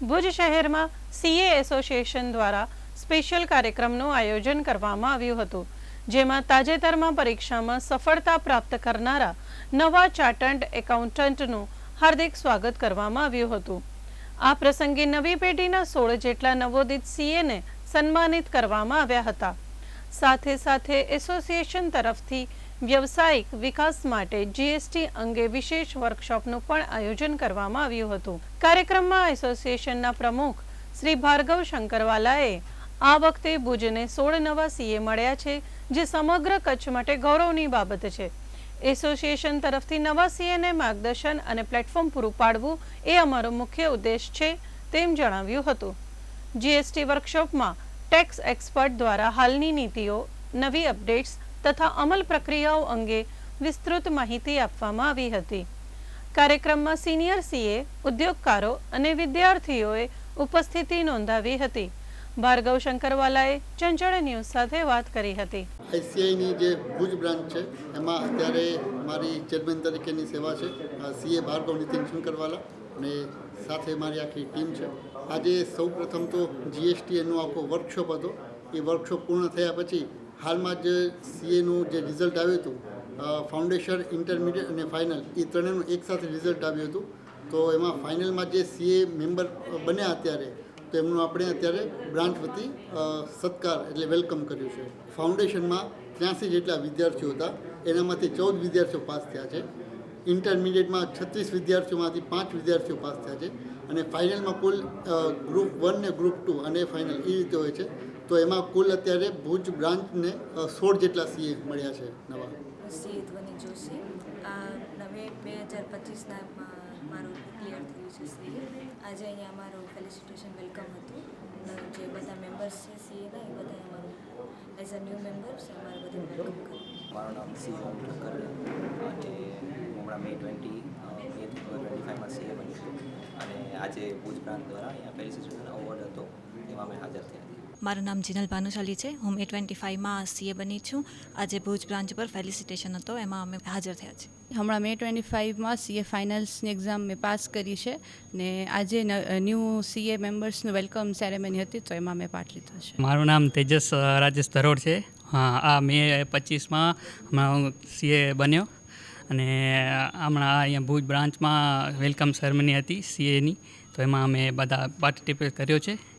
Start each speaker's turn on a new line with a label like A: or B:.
A: ભુજ શહેરમાં CA association દ્વારા special કાર્યક્રમનું આયોજન કરવામાં આવ્યું હતું, જેમાં તાજેતરમાં પરીક્ષામાં સફળતા પ્રાપ્ત કરનારા નવા ચાર્ટર્ડ એકાઉન્ટન્ટનું હાર્દિક સ્વાગત કરવામાં આવ્યું હતું. આ પ્રસંગે નવી પેઢીના સોળ જેટલા નવોદિત સીએને સન્માનિત કરવામાં આવ્યા હતા. સાથે સાથે એસોસિએશન તરફથી વ્યવસાયિક વિકાસ માટે જીએસટી અંગે વિશેષ વર્કશોપનું પણ આયોજન કરવામાં આવ્યું હતું. કાર્યક્રમમાં એસોસિએશનના પ્રમુખ શ્રી ભાર્ગવ શંકરવાલાએ આ વખતે ભુજને સોળ નવા સીએ મળ્યા છે, જે સમગ્ર કચ્છ માટે ગૌરવની બાબત છે. એસોસિએશન તરફથી નવા સીએને માર્ગદર્શન અને પ્લેટફોર્મ પૂરું પાડવું એ અમારો મુખ્ય ઉદ્દેશ છે તેમ જણાવ્યું હતું. જીએસટી વર્કશોપમાં ટેક્સ એક્સપર્ટ દ્વારા હાલની નીતિઓ, નવી અપડેટ્સ તથા અમલ પ્રક્રિયાઓ અંગે વિસ્તૃત માહિતી આપવામાં આવી હતી. કાર્યક્રમમાં સિનિયર સીએ, ઉદ્યોગકારો અને વિદ્યાર્થીઓએ ઉપસ્થિતિ નોંધાવી હતી. ભાર્ગવ શંકરવાલાએ ચંચળ ન્યૂઝ સાથે વાત કરી હતી.
B: આઈસીઆઈની જે ભુજ બ્રાન્ચ છે, એમાં અત્યારે મારી ચેરમેન તરીકેની સેવા છે. સીએ ભાર્ગવ નીતિન શંકરવાલા અને સાથે મારી આખી ટીમ છે. આજે સૌ પ્રથમ તો જીએસટી એનો આખો વર્કશોપ હતો. એ વર્કશોપ પૂર્ણ થયા પછી હાલમાં જે સીએનું જે રિઝલ્ટ આવ્યું હતું ફાઉન્ડેશન, ઇન્ટરમીડિયેટ અને ફાઇનલ, એ ત્રણેયનું એકસાથે રિઝલ્ટ આવ્યું હતું. તો એમાં ફાઇનલમાં જે સીએ મેમ્બર બન્યા અત્યારે, તો એમનું આપણે અત્યારે બ્રાન્ચ વતી સત્કાર એટલે વેલકમ કર્યું છે. ફાઉન્ડેશનમાં ત્યાંસી જેટલા વિદ્યાર્થીઓ હતા, એનામાંથી ચૌદ વિદ્યાર્થીઓ પાસ થયા છે. ઇન્ટરમીડિયેટમાં છત્રીસ વિદ્યાર્થીઓમાંથી પાંચ વિદ્યાર્થીઓ પાસ થયા છે. અને ફાઇનલમાં કુલ ગ્રુપ વન ને ગ્રુપ ટુ અને ફાઇનલ, એ રીતે હોય છે. તો એમાં કુલ અત્યારે ભુજ બ્રાન્ચને સોળ જેટલા સીએ મળ્યા છે નવા.
C: સી ધ્વનિ જોશી. આ નવે બે હજાર પચીસના મારું ક્લિયર થયું છે સીએ આજે અહીંયા અમારું ફેલિસિટેશન વેલકમ હતું. અને જે બધા મેમ્બર્સ છે સીએના એ બધા અમારું એઝ અ ન્યૂ મેમ્બર્સ અમારું બધું વેલકમ કર્યું.
D: મારું નામ સી ઓમ ઠક્કર અને હું હમણાં મે ટ્વેન્ટી મે ટ્વેન્ટી ફાઇવમાં સીએ બન્યું અને આજે ભુજ પ્રાંત દ્વારા અહીંયા ફેલિસિટેશન એવોર્ડ હતો એમાં મેં હાજર થયા હતા
E: મારું નામ જીનલ ભાનુશાલી છે. હું મે ટ્વેન્ટી ફાઇવમાં સીએ બની છું. આજે ભુજ બ્રાન્ચ પર ફેલિસિટેશન હતો. એમાં અમે હાજર થયા છે
F: હમણાં મે ટ્વેન્ટી ફાઇવમાં સીએ ફાઇનલ્સની એક્ઝામ મેં પાસ કરી છે ને આજે ન્યૂ સીએ મેમ્બર્સનું વેલકમ સેરેમની હતી તો એમાં મેં પાર્ટ લીધો છે.
G: મારું નામ તેજસ રાજેશ ધરોડ છે. હા આ મે પચીસમાં હમણાં હું સીએ બન્યો અને હમણાં અહીંયા ભુજ બ્રાન્ચમાં વેલકમ સેરેમની હતી સીએની તો એમાં અમે બધા પાર્ટિસિપેટ કર્યો છે.